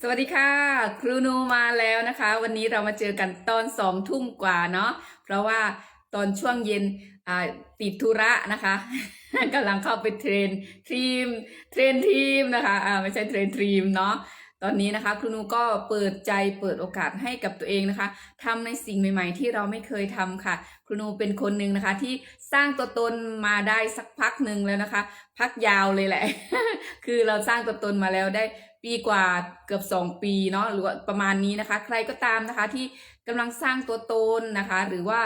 สวัสดีค่ะ ครูนูมาแล้วนะคะ วันนี้เรามาเจอกันตอนสองทุ่มกว่าเนาะเพราะว่าตอนช่วงเย็นติดธุระนะคะกำลังเข้าไปเทรนทีมเทรนทีมนะคะไม่ใช่เทรนทีมเนาะ ตอนนี้นะคะครูนูก็เปิดใจเปิดโอกาสให้กับตัวเองนะคะทำในสิ่งใหม่ ๆ ที่เราไม่เคยทำค่ะ ครูนูเป็นคนหนึ่งนะคะ ที่สร้างตัวตนมาได้สักพักหนึ่งแล้วนะคะ พักยาวเลยแหละ คือเราสร้างตัวตนมาแล้วได้ปีกว่าเกือบ 2 ปีเนาะหรือว่าประมาณนี้นะคะ ใครก็ตามนะคะที่กำลังสร้างตัวตนนะคะ หรือว่า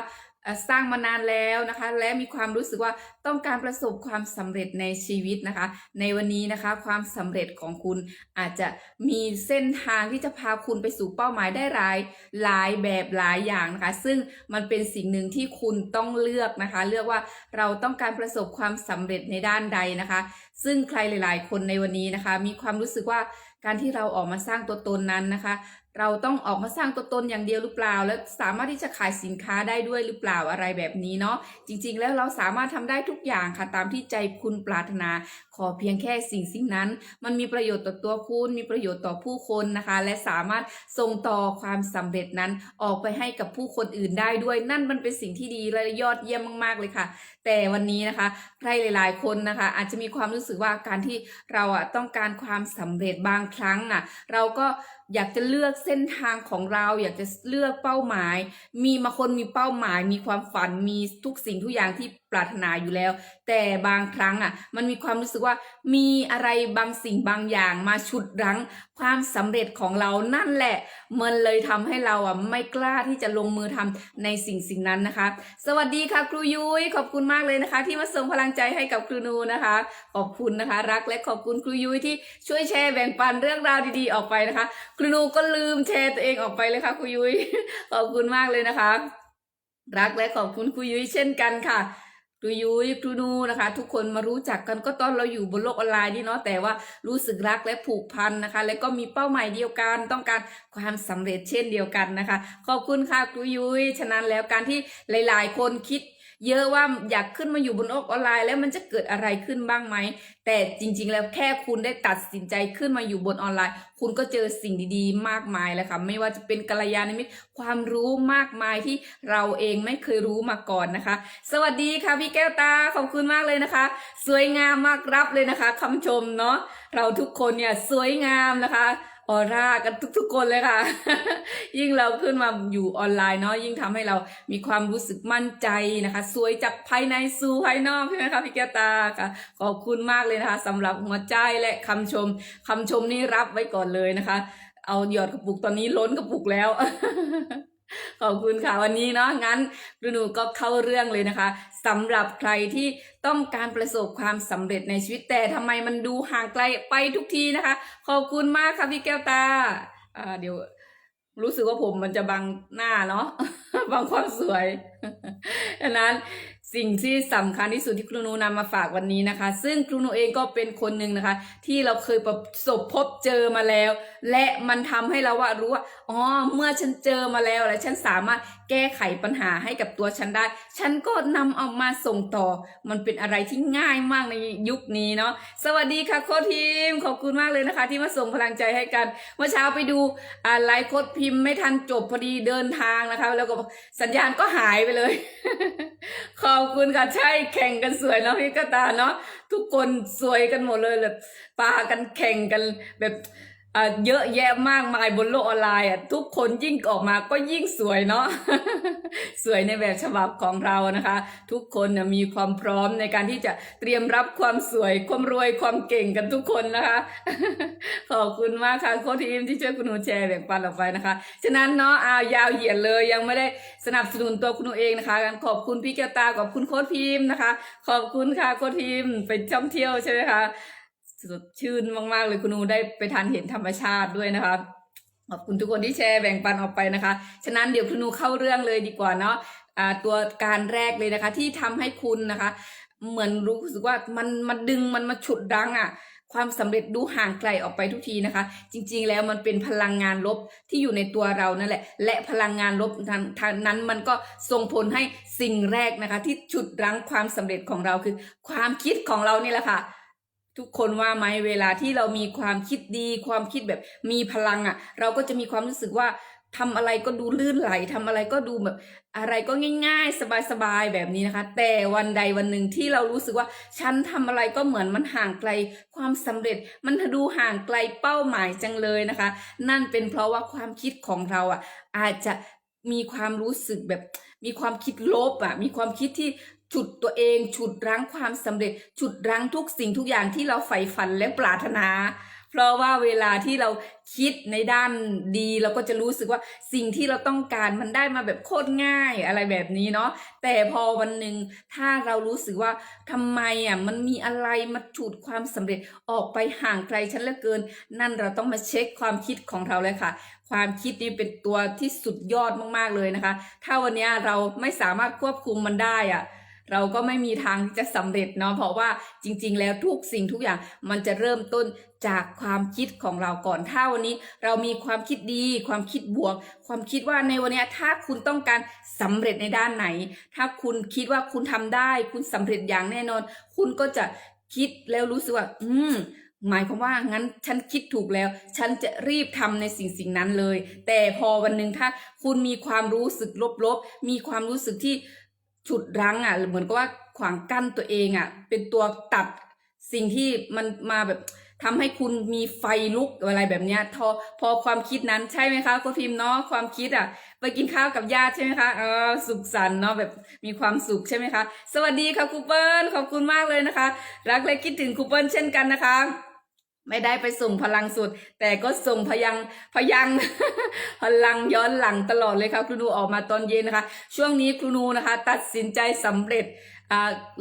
สร้างมานานแล้วนะคะ และมีความรู้สึกว่าต้องการประสบความสำเร็จในชีวิตนะคะ ในวันนี้นะคะความสำเร็จของคุณอาจจะมีเส้นทางที่จะพาคุณไปสู่เป้าหมายได้หลายหลายแบบหลายอย่างนะคะ ซึ่งมันเป็นสิ่งหนึ่งที่คุณต้องเลือกนะคะ เลือกว่าเราต้องการประสบความสำเร็จในด้านใดนะคะ ซึ่งใครหลาย ๆ คนในวันนี้นะคะ มีความรู้สึกว่าการที่เราออกมาสร้างตัวตนนั้นนะคะ เราต้องออกมาสร้างตัวตนอย่างเดียวหรือเปล่า แล้วสามารถที่จะขายสินค้าได้ด้วยหรือเปล่าอะไรแบบนี้เนาะจริง ๆ แล้วเราสามารถทำได้ทุกอย่างค่ะตามที่ใจคุณปรารถนา อเพียงแค่สิ่งสิ่งนั้น มันมีประโยชน์ต่อตัวคุณ มีประโยชน์ต่อผู้คนนะคะ และสามารถส่งต่อความสำเร็จนั้นออกไปให้กับผู้คนอื่นได้ด้วย นั่นมันเป็นสิ่งที่ดีและยอดเยี่ยมมาก ๆ เลยค่ะ แต่วันนี้นะคะใครหลาย ๆ คนนะคะ อาจจะมีความรู้สึกว่าการที่เราอะต้องการความสำเร็จบางครั้งอะเราก็อยากจะเลือกเส้นทางของเรา อยากจะเลือกเป้าหมาย มีบาคนมีเป้าหมาย มีความฝันมีทุกสิ่งทุกอย่างที่ ปรารถนาอยู่แล้ว แต่บางครั้งอะมันมีความรู้สึกว่ามีอะไรบางสิ่งบางอย่างมาฉุดรั้งความสำเร็จของเรานั่นแหละ มันเลยทำให้เราอะไม่กล้าที่จะลงมือทำในสิ่งสิ่งนั้นนะคะ สวัสดีค่ะครูยุ้ยขอบคุณมากเลยนะคะ ที่มาส่งพลังใจให้กับครูนูนะคะ ขอบคุณนะคะ รักและขอบคุณครูยุ้ยที่ช่วยแชร์แบ่งปันเรื่องราวดีๆออกไปนะคะ ครูนูก็ลืมแชร์ตัวเองออกไปเลยค่ะครูยุ้ยขอบคุณมากเลยนะคะ รักและขอบคุณครูยุ้ยเช่นกันค่ะ ครูยุ้ยครูนูนะคะ ทุกคนมารู้จักกันก็ตอนเราอยู่บนโลกออนไลน์นี่เนาะแต่ว่ารู้สึกรักและผูกพันนะคะ และก็มีเป้าหมายเดียวกันต้องการความสำเร็จเช่นเดียวกันนะคะ ขอบคุณค่ะครูยุ้ยฉะนั้นแล้วการที่หลาย ๆ คนคิด เยอะว่าอยากขึ้นมาอยู่บนโลกออนไลน์ แล้วมันจะเกิดอะไรขึ้นบ้างไหม แต่จริง ๆ แล้วแค่คุณได้ตัดสินใจขึ้นมาอยู่บนออนไลน์ คุณก็เจอสิ่งดีๆ มากมายแล้วค่ะ ไม่ว่าจะเป็นกัลยาณมิตรความรู้มากมายที่เราเองไม่เคยรู้มาก่อนนะคะ สวัสดีค่ะพี่แก้วตาขอบคุณมากเลยนะคะ สวยงามมากรับเลยนะคะคำชมเนาะเราทุกคนเนี่ยสวยงามนะคะออร่ากันทุกๆคนเลยค่ะ ยิ่งเราขึ้นมาอยู่ออนไลน์เนาะยิ่งทำให้เรามีความรู้สึกมั่นใจนะคะ สวยจากภายในสู่ภายนอกใช่ไหมคะพี่แก้วตาค่ะ ขอบคุณมากเลยนะคะสำหรับหัวใจและคำชมคำชมนี่รับไว้ก่อนเลยนะคะ เอาหยอดกระปุกตอนนี้ล้นกระปุกแล้ว ขอบคุณค่ะวันนี้เนาะงั้นหนูก็เข้าเรื่องเลยนะคะสำหรับใครที่ต้องการประสบความสำเร็จในชีวิตแต่ทำไมมันดูห่างไกลไปทุกทีนะคะ ขอบคุณมากค่ะพี่แก้วตาอ่าเดี๋ยวรู้สึกว่าผมมันจะบังหน้าเนาะบังความสวยดังนั้น สิ่งที่สำคัญที่สุดที่ครูนูนำมาฝากวันนี้นะคะ ซึ่งครูนูเองก็เป็นคนหนึ่งนะคะ ที่เราเคยประสบพบเจอมาแล้ว และมันทำให้เราว่ารู้ว่าอ๋อเมื่อฉันเจอมาแล้ว และฉันสามารถ แก้ไขปัญหาให้กับตัวฉันได้ ฉันก็นำเอามาส่งต่อ มันเป็นอะไรที่ง่ายมากในยุคนี้เนาะ สวัสดีค่ะโค้ชทีมขอบคุณมากเลยนะคะ ที่มาส่งพลังใจให้กัน เมื่อเช้าไปดูอ่าไลฟ์โค้ดพิมพ์ไม่ทันจบพอดีเดินทางนะคะ แล้วก็สัญญาณก็หายไปเลย ขอบคุณค่ะใช่แข่งกันสวยเนาะพี่กตาเนาะทุกคนสวยกันหมดเลยแบบปากันแข่งกันแบบ เยอะแยะมากมายบนโลกออนไลน์อะทุกคนยิ่งออกมาก็ยิ่งสวยเนาะสวยในแบบฉบับของเรานะคะ ทุกคนมีความพร้อมในการที่จะเตรียมรับความสวยความรวยความเก่งกันทุกคนนะคะ ขอบคุณมากค่ะโค้ชทีมที่ช่วยคุณหนูแชร์แบ่งปันออกไปนะคะ ฉะนั้นเนาะอายาวเหยียดเลยยังไม่ได้สนับสนุนตัวคุณหนูเองนะคะขอบคุณพี่แก้วตาขอบคุณโค้ชพิมพ์นะคะ ขอบคุณค่ะโค้ชพิมพ์ไปท่องเที่ยวใช่ไหมคะ สดชื่นมาก ๆ เลยคุณนูได้ไปทานเห็นธรรมชาติด้วยนะคะขอบคุณทุกคนที่แชร์แบ่งปันออกไปนะคะ ฉะนั้นเดี๋ยวคุณนูเข้าเรื่องเลยดีกว่าเนาะอ่าตัวการแรกเลยนะคะ ที่ทำให้คุณนะคะ เหมือนรู้สึกว่ามันมันดึงมันมาฉุดรั้งอะ่ะความสำเร็จดูห่างไกลออกไปทุกทีนะคะ จริงๆแล้วมันเป็นพลังงานลบที่อยู่ในตัวเรานั่นแหละ และพลังงานลบทางทางนั้นมันก็ส่งผลให้สิ่งแรกนะคะ ที่ฉุดรั้งความสำเร็จของเราคือ ความคิดของเรานี่แหละค่ะ ทุกคนว่าไหมเวลาที่เรามีความคิดดี ความคิดแบบมีพลังอะ่ะ เราก็จะมีความรู้สึกว่าทำอะไรก็ดูลื่นไหลทำอะไรก็ดูแบบ อะไรก็ง่าย ๆ สบายๆแบบนี้นะคะ แต่วันใดวันหนึ่งที่เรารู้สึกว่า ฉันทำอะไรก็เหมือนมันห่างไกล ความสำเร็จมันดูห่างไกลเป้าหมายจังเลยนะคะ นั่นเป็นเพราะว่าความคิดของเราอะ อาจจะมีความรู้สึกแบบ มีความคิดลบอะ มีความคิดที่ ฉุดตัวเอง ฉุดรั้งความสำเร็จ ฉุดรั้งทุกสิ่งทุกอย่างที่เราใฝ่ฝันและปรารถนา เพราะว่าเวลาที่เราคิดในด้านดี เราก็จะรู้สึกว่าสิ่งที่เราต้องการมันได้มาแบบโคตรง่ายอะไรแบบนี้เนาะแต่พอวันหนึ่งถ้าเรารู้สึกว่าทำไมอะมันมีอะไรมาฉุดความสำเร็จออกไปห่างไกลฉันเหลือเกิน นั่นเราต้องมาเช็คความคิดของเราเลยค่ะความคิดนี้เป็นตัวที่สุดยอดมากๆเลยนะคะ ถ้าวันนี้เราไม่สามารถควบคุมมันได้อะ เราก็ไม่มีทางที่จะสำเร็จเนาะเพราะว่าจริง ๆ แล้วทุกสิ่งทุกอย่างมันจะเริ่มต้นจากความคิดของเราก่อนถ้าวันนี้เรามีความคิดดี ความคิดบวก ความคิดว่าในวันนี้ถ้าคุณต้องการสำเร็จในด้านไหน ถ้าคุณคิดว่าคุณทำได้ คุณสำเร็จอย่างแน่นอน คุณก็จะคิดแล้วรู้สึกว่า อืมหมายความว่างั้นฉันคิดถูกแล้ว ฉันจะรีบทำในสิ่งสิ่งนั้นเลย แต่พอวันหนึ่งถ้าคุณมีความรู้สึกลบๆ มีความรู้สึกที่ ฉุดรั้งอะเหมือนกับว่าขวางกั้นตัวเองอะ เป็นตัวตัดสิ่งที่มันมาแบบทำให้คุณมีไฟลุกอะไรแบบเนี้ยพอพอความคิดนั้นใช่ไหมคะคุณพิมพ์เนาะความคิดอะ ไปกินข้าวกับญาติใช่ไหมคะเออสุขสันต์เนาะแบบมีความสุขใช่ไหมคะ สวัสดีค่ะครูเปิลขอบคุณมากเลยนะคะ รักและคิดถึงครูเปิลเช่นกันนะคะ ไม่ได้ไปส่งพลังสุด แต่ก็ส่งพยังพยังพลังย้อนหลังตลอดเลยค่ะครูนูออกมาตอนเย็นนะคะ ช่วงนี้ครูนูนะคะ ตัดสินใจสำเร็จอ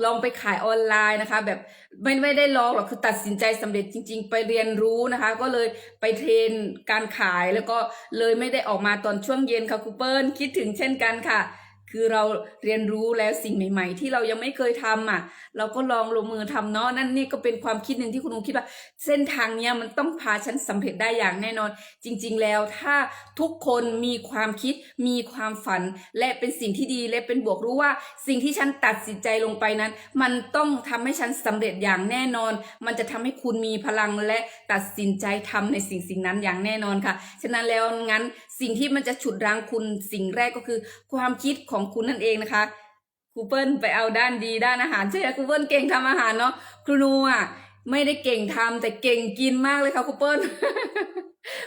ลองไปขายออนไลน์นะคะ แบบไม่ไม่ได้ลองหรอกคือตัดสินใจสำเร็จจริง ๆ ไปเรียนรู้นะคะ ก็เลยไปเทรนการขายแล้วก็เลยไม่ได้ออกมาตอนช่วงเย็นค่ะครูเปิลคิดถึงเช่นกันค่ะ คือเราเรียนรู้แล้วสิ่งใหม่ ๆ ที่เรายังไม่เคยทำอะ เราก็ลองลงมือทำเนาะนั่นนี่ก็เป็นความคิดหนึ่งที่คุณลุงคิดว่า เส้นทางเนี้ยมันต้องพาฉันสำเร็จได้อย่างแน่นอน จริง ๆ แล้วถ้าทุกคนมีความคิด มีความฝัน และเป็นสิ่งที่ดีและเป็นบวกรู้ว่า สิ่งที่ฉันตัดสินใจลงไปนั้น มันต้องทำให้ฉันสำเร็จอย่างแน่นอน มันจะทำให้คุณมีพลังและตัดสินใจทำในสิ่งสิ่งนั้นอย่างแน่นอนค่ะ ฉะนั้นแล้วงั้นสิ่งที่มันจะฉุดรั้งคุณสิ่งแรกก็คือ ความคิดของคุณนั่นเองนะคะครูเปิ้ลไปเอาด้านดีด้านอาหารใช่ไหมครูเปิ้ลเก่งทำอาหารเนาะครูนูอะไม่ได้เก่งทำแต่เก่งกินมากเลยค่ะครูเปิ้ล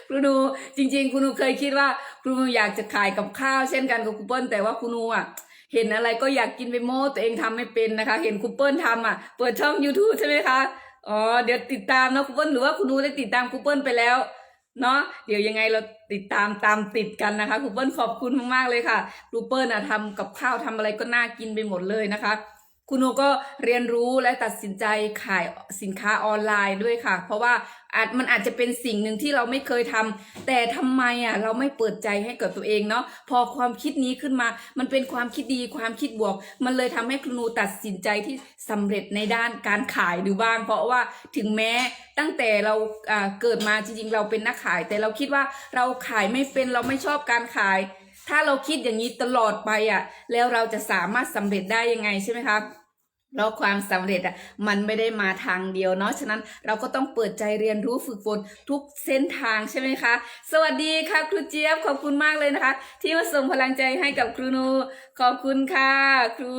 ครูนูจริง ๆครูนูเคยคิดว่าครูนูอยากจะขายกับข้าวเช่นกันกับครูเปิ้ลแต่ว่าครูนูอะเห็นอะไรก็อยากกินไปโม้ตัวเองทำไม่เป็นนะคะ เห็นครูเปิ้ลทำอะเปิดช่อง YouTube ใช่ไหมคะอ๋อเดี๋ยวติดตามนะครูเปิ้ลหรือว่าครูนูได้ติดตามครูเปิ้ลไปแล้ว เนาะเดี๋ยวยังไงเราติดตามตามติดกันนะคะครูเปิ้ลขอบคุณมากๆเลยค่ะครูเปิ้ลอะทำกับข้าวทำอะไรก็น่ากินไปหมดเลยนะคะ คุณโนก็เรียนรู้และตัดสินใจขายสินค้าออนไลน์ด้วยค่ะ เพราะว่าอาจมันอาจจะเป็นสิ่งหนึ่งที่เราไม่เคยทำแต่ทำไมอะเราไม่เปิดใจให้กับตัวเองเนาะพอความคิดนี้ขึ้นมา มันเป็นความคิดดีความคิดบวก มันเลยทำให้คุณูตัดสินใจที่สำเร็จในด้านการขายดูบ้าง เพราะว่าถึงแม้ตั้งแต่เราอ่าเกิดมาจริงๆเราเป็นนักขาย แต่เราคิดว่าเราขายไม่เป็นเราไม่ชอบการขาย ถ้าเราคิดอย่างนี้ตลอดไปอะ แล้วเราจะสามารถสำเร็จได้ยังไงใช่ไหมคะ แล้วความสำเร็จอะมันไม่ได้มาทางเดียวเนาะฉะนั้นเราก็ต้องเปิดใจเรียนรู้ฝึกฝนทุกเส้นทางใช่ไหมคะ สวัสดีค่ะครูเจี๊ยบขอบคุณมากเลยนะคะ ที่มาส่งพลังใจให้กับครูนูขอบคุณค่ะ ครู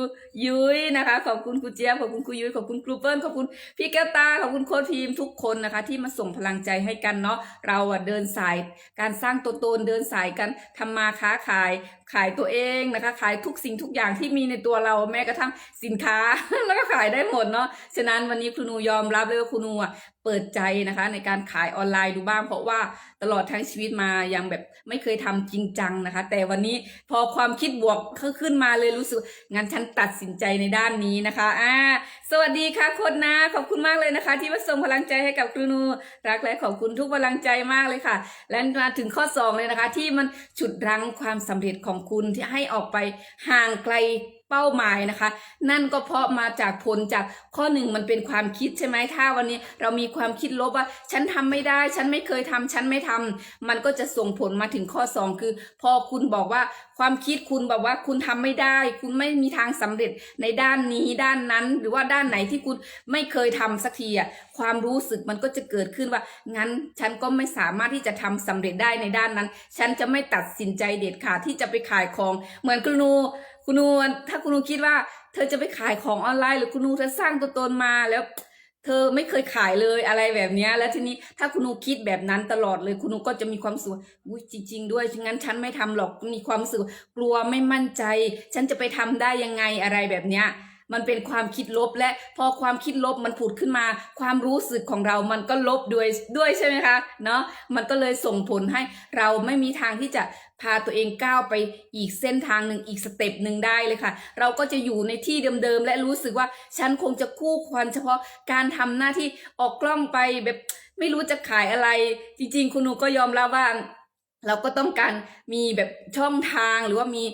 ยุ้ยนะคะ ขอบคุณครูเจี๊ยบขอบคุณครูยุ้ยขอบคุณครูเปิ้ลขอบคุณพี่แก้วตาขอบคุณโค้ชพีมทุกคนนะคะ ที่มาส่งพลังใจให้กันเนาะเราอะเดินสายการสร้างตัวตนเดินสายกันทำมาค้าขายขายตัวเองนะคะ ขายทุกสิ่งทุกอย่างที่มีในตัวเราแม้กระทั่งสินค้า แล้วก็ขายได้หมดเนาะฉะนั้นวันนี้ครูนูยอมรับเลยว่าครูนูอะ เปิดใจนะคะ ในการขายออนไลน์ดูบ้าง เพราะว่าตลอดทั้งชีวิตมายังแบบไม่เคยทำจริงจังนะคะ แต่วันนี้พอความคิดบวกขึ้นมาเลยรู้สึกงั้นฉันตัดสินใจในด้านนี้นะคะอ่าสวัสดีค่ะคนนะขอบคุณมากเลยนะคะ ที่มาส่งพลังใจให้กับครูนูรักและขอบคุณทุกพลังใจมากเลยค่ะ และมาถึงข้อสองเลยนะคะ ที่มันฉุดรั้งความสำเร็จของคุณที่ให้ออกไปห่างไกล เป้าหมายนะคะ นั่นก็เพราะมาจากผลจากข้อหนึ่งมันเป็นความคิดใช่ไหมถ้าวันนี้เรามีความคิดลบว่า ฉันทำไม่ได้ ฉันไม่เคยทำฉันไม่ทำมันก็จะส่งผลมาถึงข้อสองคือ พอคุณบอกว่าความคิดคุณบอกว่าคุณทำไม่ได้ คุณไม่มีทางสำเร็จในด้านนี้ด้านนั้น หรือว่าด้านไหนที่คุณไม่เคยทำสักทีอะความรู้สึกมันก็จะเกิดขึ้นว่า งั้นฉันก็ไม่สามารถที่จะทำสำเร็จได้ในด้านนั้น ฉันจะไม่ตัดสินใจเด็ดขาดที่จะไปขายของ เหมือนคุณนู คุณนูถ้าคุณนูคิดว่า เธอจะไปขายของออนไลน์ หรือคุณนูเธอสร้างตัวตนมาแล้ว เธอไม่เคยขายเลยอะไรแบบนี้แล้วทีนี้ถ้าคุณนูคิดแบบนั้นตลอดเลยคุณนูก็จะมีความรู้สึกว่าอุ้ยจริง ๆ ด้วยฉะนั้นฉันไม่ทำหรอกมีความรู้สึกว่ากลัวไม่มั่นใจ ฉันจะไปทำได้ยังไงอะไรแบบเนี้ย มันเป็นความคิดลบและพอความคิดลบมันผุดขึ้นมา ความรู้สึกของเรามันก็ลบด้วยด้วยใช่ไหมคะเนาะมันก็เลยส่งผลให้เราไม่มีทางที่จะพาตัวเองก้าวไปอีกเส้นทางหนึ่งอีกสเต็ปหนึ่งได้เลยค่ะ เราก็จะอยู่ในที่เดิมๆและรู้สึกว่าฉันคงจะคู่ควรเฉพาะการทำหน้าที่ออกกล้องไปแบบไม่รู้จะขายอะไร จริง ๆ คุณหนูก็ยอมรับว่า เราก็ต้องการมีแบบช่องทางหรือว่ามี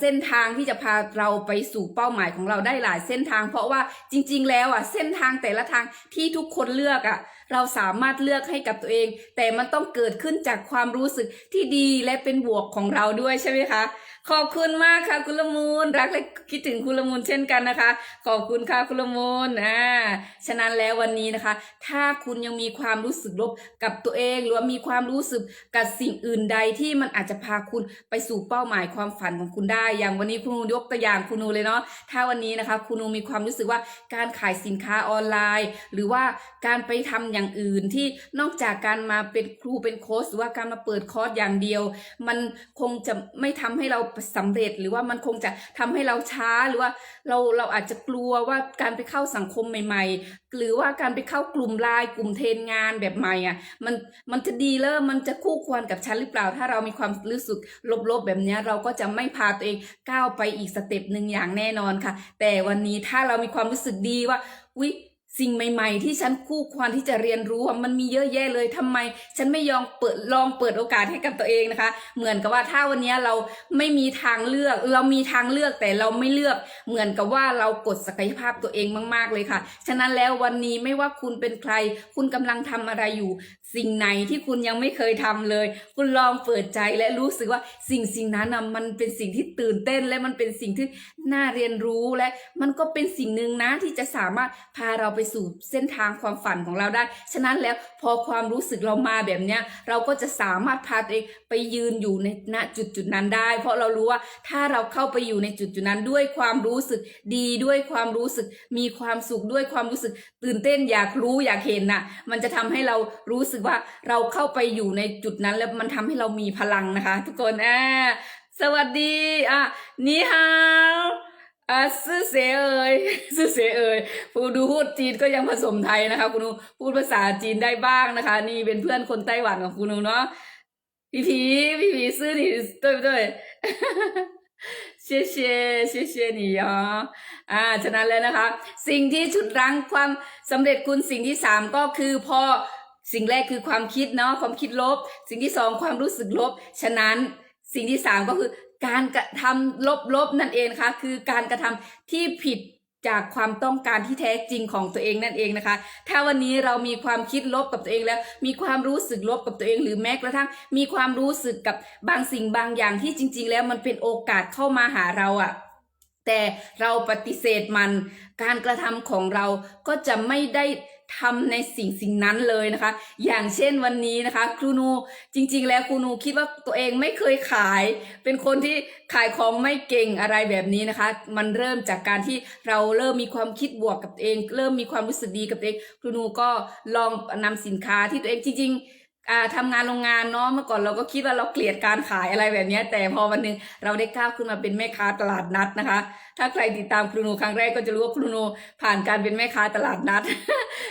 เส้นทางที่จะพาเราไปสู่เป้าหมายของเราได้หลายเส้นทาง เพราะว่าจริง ๆ แล้วอะเส้นทางแต่ละทางที่ทุกคนเลือกอะเราสามารถเลือกให้กับตัวเอง แต่มันต้องเกิดขึ้นจากความรู้สึกที่ดีและเป็นบวกของเราด้วยใช่ไหมคะ ขอบคุณมากค่ะคุณละมูลรักและคิดถึงคุณละมูลเช่นกันนะคะ ขอบคุณค่ะคุณละมูลอ่าฉะนั้นแล้ววันนี้นะคะ ถ้าคุณยังมีความรู้สึกลบกับตัวเองหรือว่ามีความรู้สึกกับสิ่งอื่นใดที่มันอาจจะพาคุณไปสู่เป้าหมายความฝันของคุณได้ อย่างวันนี้คุณนูยกตัวอย่างคุณนูเลยเนาะถ้าวันนี้นะคะ คุณนูมีความรู้สึกว่าการขายสินค้าออนไลน์ หรือว่าการไปทำอย่างอื่นที่นอกจากการมาเป็นครูเป็นโค้ชหรือว่าการมาเปิดคอร์สอย่างเดียว มันคงจะไม่ทำให้เราสำเร็จ หรือว่ามันคงจะทำให้เราช้าหรือว่าเราเราอาจจะกลัวว่าการไปเข้าสังคมใหม่ๆ หรือว่าการไปเข้ากลุ่มไลน์กลุ่มเทรนงานแบบใหม่อะมันมันจะดีแล้วมันจะคู่ควรกับฉันหรือเปล่า ถ้าเรามีความรู้สึกลบๆแบบนี้เราก็จะไม่พาตัวเองก้าวไปอีกสเต็ปหนึ่งอย่างแน่นอนค่ะ แต่วันนี้ถ้าเรามีความรู้สึกดีว่าอุ๊ย สิ่งใหม่ ๆ ที่ฉันคู่ควรที่จะเรียนรู้มันมีเยอะแยะเลยทำไม ฉันไม่ยอมเปิดลองเปิดโอกาสให้กับตัวเองนะคะ เหมือนกับว่าถ้าวันนี้เราไม่มีทางเลือก เรามีทางเลือกแต่เราไม่เลือก เหมือนกับว่าเรากดศักยภาพตัวเองมาก ๆเลยค่ะ ฉะนั้นแล้ววันนี้ไม่ว่าคุณเป็นใคร คุณกำลังทำอะไรอยู่ สิ่งไหนที่คุณยังไม่เคยทำเลย คุณลองเปิดใจและรู้สึกว่าสิ่งสิ่งนั้นนะมันเป็นสิ่งที่ตื่นเต้นและมันเป็นสิ่งที่น่าเรียนรู้และมันก็เป็นสิ่งหนึ่งนะที่จะสามารถพาเราไปสู่เส้นทางความฝันของเราได้ ฉะนั้นแล้วพอความรู้สึกเรามาแบบเนี้ยเราก็จะสามารถพาตัวเองไปยืนอยู่ในณจุดจุดนั้นได้ เพราะเรารู้ว่าถ้าเราเข้าไปอยู่ในจุดจุดนั้นด้วยความรู้สึกดีด้วยความรู้สึกมีความสุขด้วยความรู้สึกตื่นเต้นอยากรู้อยากเห็นน่ะมันจะทำให้เรารู้สึกึกว่าเราเข้าไปอยู่ในจุดนั้นแล้วมันทำให้เรามีพลังนะคะ ทุกคนอ่สวัสดีอะนี่ฮาวอะซื่อเสเอ่ยซื่อเสเอ่ยผู้ดูพูดจีนก็ยังผสมไทยนะคะคุณนูพูดภาษาจีนได้บ้างนะคะ นี่เป็นเพื่อนคนไต้หวันของคุณนูเนาะพี่ผีพี่ผีซื่อนี่ด้วยด้วยเชี่ยเชี่อเชี่ยเชี่ยนี่อ๋ออ่าฉะนั้นแล้วนะคะ สิ่งที่ชุดรั้งความสำเร็จคุณสิ่งที่สามก็คือพอ สิ่งแรกคือความคิดเนาะความคิดลบ สิ่งที่สองความรู้สึกลบ ฉะนั้นสิ่งที่สามก็คือการกระทำลบๆนั่นเองนะคะคือการกระทำที่ผิดจากความต้องการที่แท้จริงของตัวเองนั่นเองนะคะ ถ้าวันนี้เรามีความคิดลบกับตัวเองแล้ว มีความรู้สึกลบกับตัวเอง หรือแม้กระทั่ง มีความรู้สึกกับบางสิ่งบางอย่างที่จริง ๆ แล้วมันเป็นโอกาสเข้ามาหาเราอะแต่เราปฏิเสธมัน การกระทำของเราก็จะไม่ได้ ทำในสิ่งสิ่งนั้นเลยนะคะ อย่างเช่นวันนี้นะคะ ครูนูจริง ๆ แล้วครูนูคิดว่าตัวเองไม่เคยขาย เป็นคนที่ขายของไม่เก่งอะไรแบบนี้นะคะ มันเริ่มจากการที่เราเริ่มมีความคิดบวกกับตัวเอง เริ่มมีความรู้สึกดีกับตัวเอง ครูนูก็ลองนำสินค้าที่ตัวเองจริง ๆ อ่าทำงานโรงงานเนาะเมื่อก่อนเราก็คิดว่าเราเกลียดการขายอะไรแบบนี้แต่พอวันหนึงเราได้ก้าวขึ้นมาเป็นแม่ค้าตลาดนัดนะคะ ถ้าใครติดตามครูนูครั้งแรกก็จะรู้ว่าครูนูผ่านการเป็นแม่ค้าตลาดนัด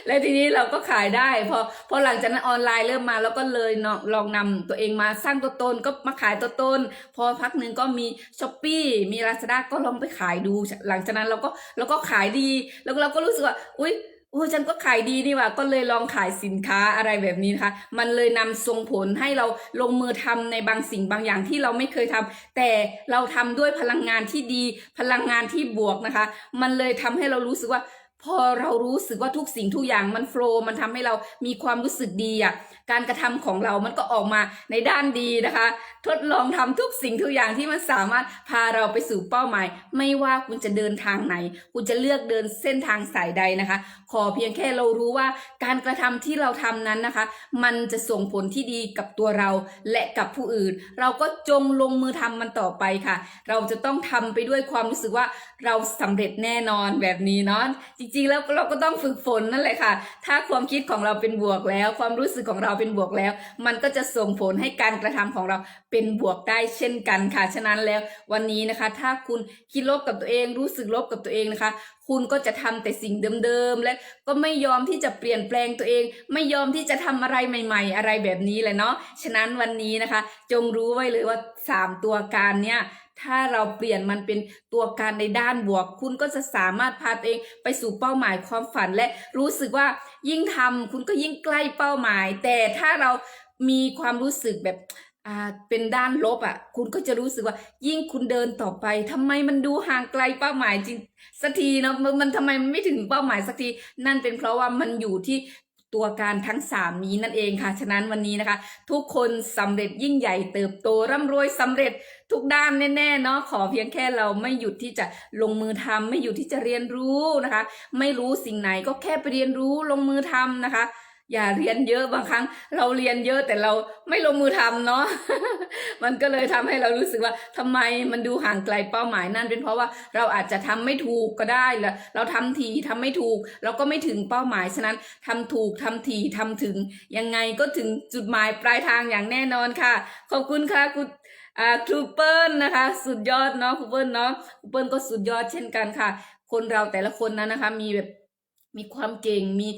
และทีนี้เราก็ขายได้ พอพอหลังจากนั้นออนไลน์เริ่มมาแล้วก็เลยลองนำตัวเองมาสร้างตัวตนก็มาขายตัวตนพอพักหนึ่งก็มีช้อปปี้มีลาซาด้าก็ลองไปขายดู หลังจากนั้นเราก็เราก็ขายดีแล้วเราก็รู้สึกว่าอุ๊ย โอ้ฉันก็ขายดีนี่ว่าก็เลยลองขายสินค้าอะไรแบบนี้นะคะมันเลยนำส่งผลให้เราลงมือทำในบางสิ่งบางอย่างที่เราไม่เคยทำแต่เราทำด้วยพลังงานที่ดีพลังงานที่บวกนะคะ มันเลยทำให้เรารู้สึกว่า พอเรารู้สึกว่าทุกสิ่งทุกอย่างมันโฟล์มันทำให้เรามีความรู้สึกดีอะ การกระทำของเรามันก็ออกมาในด้านดีนะคะ ทดลองทำทุกสิ่งทุกอย่างที่มันสามารถพาเราไปสู่เป้าหมาย ไม่ว่าคุณจะเดินทางไหน คุณจะเลือกเดินเส้นทางสายใดนะคะ ขอเพียงแค่เรารู้ว่าการกระทำที่เราทำนั้นนะคะ มันจะส่งผลที่ดีกับตัวเราและกับผู้อื่น เราก็จงลงมือทำมันต่อไปค่ะ เราจะต้องทำไปด้วยความรู้สึกว่าเราสำเร็จแน่นอนแบบนี้เนาะจริงๆแล้วเราก็ต้องฝึกฝนนั่นแหละค่ะ ถ้าความคิดของเราเป็นบวกแล้ว ความรู้สึกของเราเป็นบวกแล้ว มันก็จะส่งผลให้การกระทำของเราเป็นบวกได้เช่นกันค่ะ ฉะนั้นแล้ววันนี้นะคะ ถ้าคุณคิดลบกับตัวเอง รู้สึกลบกับตัวเองนะคะ คุณก็จะทำแต่สิ่งเดิมๆ และก็ไม่ยอมที่จะเปลี่ยนแปลงตัวเอง ไม่ยอมที่จะทำอะไรใหม่ ๆ อะไรแบบนี้เลยเนาะ ฉะนั้นวันนี้นะคะ จงรู้ไว้เลยว่า 3 ตัวการเนี้ย ถ้าเราเปลี่ยนมันเป็นตัวการในด้านบวก คุณก็จะสามารถพาตัวเองไปสู่เป้าหมายความฝันและรู้สึกว่ายิ่งทำคุณก็ยิ่งใกล้เป้าหมาย แต่ถ้าเรามีความรู้สึกแบบอ่าเป็นด้านลบอะ คุณก็จะรู้สึกว่า ยิ่งคุณเดินต่อไปทำไมมันดูห่างไกลเป้าหมายจริงสักทีเนาะมันมันทำไมมันไม่ถึงเป้าหมายสักที นั่นเป็นเพราะว่ามันอยู่ที่ตัวการทั้งสามนี้นั่นเองค่ะ ฉะนั้นวันนี้นะคะ ทุกคนสำเร็จยิ่งใหญ่เติบโตร่ำรวยสำเร็จ ทุกด้านแน่ๆเนาะขอเพียงแค่เราไม่หยุดที่จะลงมือทำไม่หยุดที่จะเรียนรู้นะคะ ไม่รู้สิ่งไหนก็แค่ไปเรียนรู้ลงมือทำนะคะอย่าเรียนเยอะบางครั้ง เราเรียนเยอะแต่เราไม่ลงมือทำเนาะมันก็เลยทำให้เรารู้สึกว่าทำไมมันดูห่างไกลเป้าหมายนั่นเป็นเพราะว่าเราอาจจะทำไม่ถูกก็ได้ล้วเราทำทีทำไม่ถูก เราก็ไม่ถึงเป้าหมายฉะนั้นทำถูกทำทีทำถึงยังไงก็ถึงจุดหมายปลายทางอย่างแน่นอนค่ะ ขอบคุณค่ะคุณ อ่าครูเปิลนะคะ สุดยอดเนาะครูเปิลเนาะครูเปิลก็สุดยอดเช่นกันค่ะ คนเราแต่ละคนนั้นนะคะ มีแบบมีความเก่งมี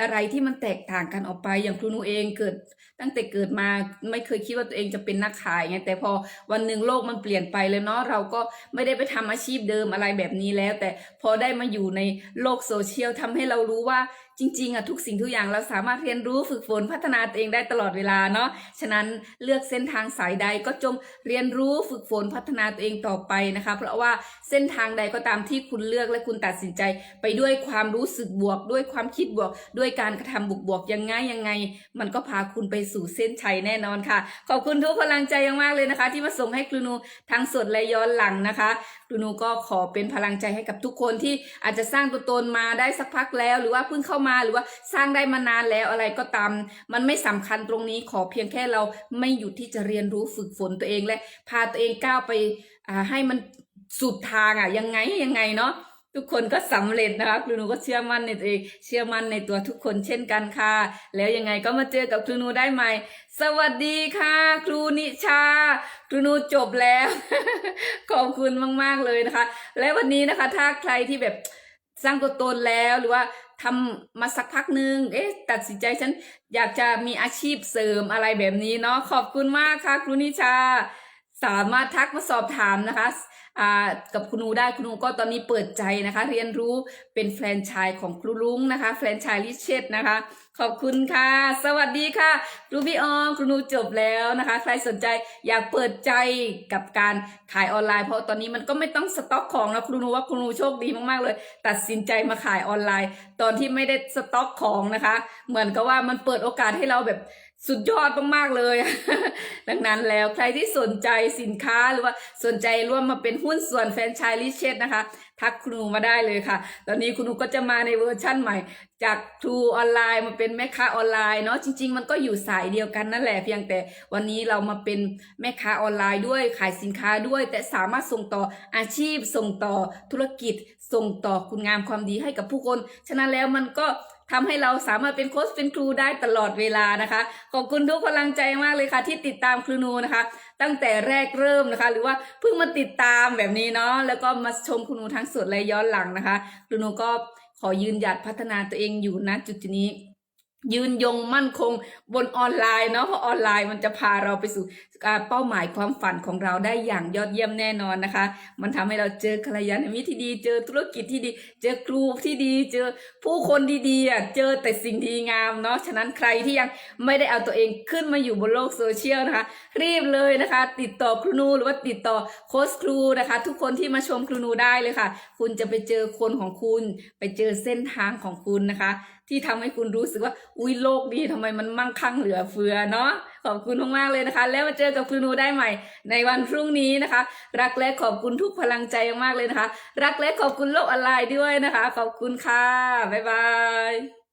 อะไรที่มันแตกต่างกันออกไปอย่างครูหนูเองเกิดตั้งแต่เกิดมาไม่เคยคิดว่าตัวเองจะเป็นนักขายไงแต่พอวันหนึ่งโลกมันเปลี่ยนไปเลยเนาะเราก็ไม่ได้ไปทำอาชีพเดิมอะไรแบบนี้แล้ว แต่พอได้มาอยู่ในโลกโซเชียลทำให้เรารู้ว่า จริงๆอะทุกสิ่งทุกอย่างเราสามารถเรียนรู้ฝึกฝนพัฒนาตัวเองได้ตลอดเวลาเนาะฉะนั้นเลือกเส้นทางสายใดก็จงเรียนรู้ฝึกฝนพัฒนาตัวเองต่อไปนะคะ เพราะว่าเส้นทางใดก็ตามที่คุณเลือกและคุณตัดสินใจ ไปด้วยความรู้สึกบวก ด้วยความคิดบวก ด้วยการกระทำบวกๆยังไงยังไง มันก็พาคุณไปสู่เส้นชัยแน่นอนค่ะ ขอบคุณทุกพลังใจมากๆเลยนะคะ ที่มาส่งให้ครูนูทั้งสดและย้อนหลังนะคะดูนูก็ขอเป็นพลังใจให้กับทุกคนที่อาจจะสร้างตัวตนมาได้สักพักแล้ว หรือว่าเพิ่งเข้ามาหรือว่าสร้างได้มานานแล้วอะไรก็ตาม มันไม่สำคัญตรงนี้ขอเพียงแค่เราไม่หยุดที่จะเรียนรู้ฝึกฝนตัวเองและพาตัวเองก้าวไปอ่าให้มันสุดทางอะยังไงยังไงเนาะ ทุกคนก็สำเร็จนะคะครูหนูก็เชื่อมั่นในตัวเองเชื่อมั่นในตัวทุกคนเช่นกันค่ะ แล้วยังไงก็มาเจอกับครูหนูได้ใหม่ สวัสดีค่ะ ครูนิชา ครูหนูจบแล้ว ขอบคุณมาก ๆเลยนะคะ และวันนี้นะคะ ถ้าใครที่แบบสร้างตัวตนแล้วหรือว่าทำมาสักพักนึง เอ๊ะ ตัดสินใจฉันอยากจะมีอาชีพเสริมอะไรแบบนี้เนาะ ขอบคุณมากค่ะ ครูนิชา สามารถทักมาสอบถามนะคะ กับคุณนูได้คุณนูก็ตอนนี้เปิดใจนะคะ เรียนรู้เป็นแฟรนไชส์ของครูลุงนะคะแฟรนไชส์ลิเชตนะคะ ขอบคุณค่ะ สวัสดีค่ะครูพี่ออมครูนูจบแล้วนะคะ ใครสนใจอยากเปิดใจกับการขายออนไลน์ เพราะตอนนี้มันก็ไม่ต้องสต็อกของแล้วครูนูว่าครูนูโชคดีมากๆเลย ตัดสินใจมาขายออนไลน์ ตอนที่ไม่ได้สต็อกของนะคะ เหมือนกับว่ามันเปิดโอกาสให้เราแบบ สุดยอดมากๆเลย ดังนั้นแล้วใครที่สนใจสินค้าหรือว่าสนใจร่วมมาเป็นหุ้นส่วนแฟนชส์ลิเชตนะคะ ทักครูมาได้เลยค่ะ ตอนนี้ครูก็จะมาในเวอร์ชั่นใหม่ จากครูออนไลน์มาเป็นแม่ค้าออนไลน์เนาะจริง ๆ มันก็อยู่สายเดียวกันนั่นแหละเพียงแต่วันนี้เรามาเป็นแม่ค้าออนไลน์ด้วยขายสินค้าด้วย แต่สามารถส่งต่ออาชีพ ส่งต่อธุรกิจ ส่งต่อคุณงามความดีให้กับผู้คน ฉะนั้นแล้วมันก็ ทำให้เราสามารถเป็นโค้ชเป็นครูได้ตลอดเวลานะคะ ขอบคุณทุกพลังใจมากเลยค่ะ ที่ติดตามครูนูนะคะ ตั้งแต่แรกเริ่มนะคะ หรือว่าเพิ่งมาติดตามแบบนี้เนาะแล้วก็มาชมครูนูทั้งสดและย้อนหลังนะคะ ครูนูก็ขอยืนหยัดพัฒนาตัวเองอยู่ณจุดนี้ยืนยงมั่นคงบนออนไลน์เนาะเพราะออนไลน์มันจะพาเราไปสู่เป้าหมายความฝันของเราได้อย่างยอดเยี่ยมแน่นอนนะคะ มันทำให้เราเจอกัลยาณมิตรที่ดี เจอธุรกิจที่ดี เจอครูที่ดี เจอผู้คนดีๆอะเจอแต่สิ่งดีงามเนาะ ฉะนั้นใครที่ยังไม่ได้เอาตัวเองขึ้นมาอยู่บนโลกโซเชียลนะคะ รีบเลยนะคะ ติดต่อครูนูหรือว่าติดต่อโค้ชครูนะคะ ทุกคนที่มาชมครูนูได้เลยค่ะ คุณจะไปเจอคนของคุณ ไปเจอเส้นทางของคุณนะคะ ที่ทำให้คุณรู้สึกว่า อุ้ยโลกนี้ทำไมมันมั่งคั่งเหลือเฟือเนาะ ขอบคุณมากๆเลยนะคะ แล้วมาเจอกับครูนูได้ใหม่ ในวันพรุ่งนี้นะคะ รักและขอบคุณทุกพลังใจมากเลยนะคะ รักและขอบคุณโลกออนไลน์ด้วยนะคะ ขอบคุณค่ะบ๊ายบาย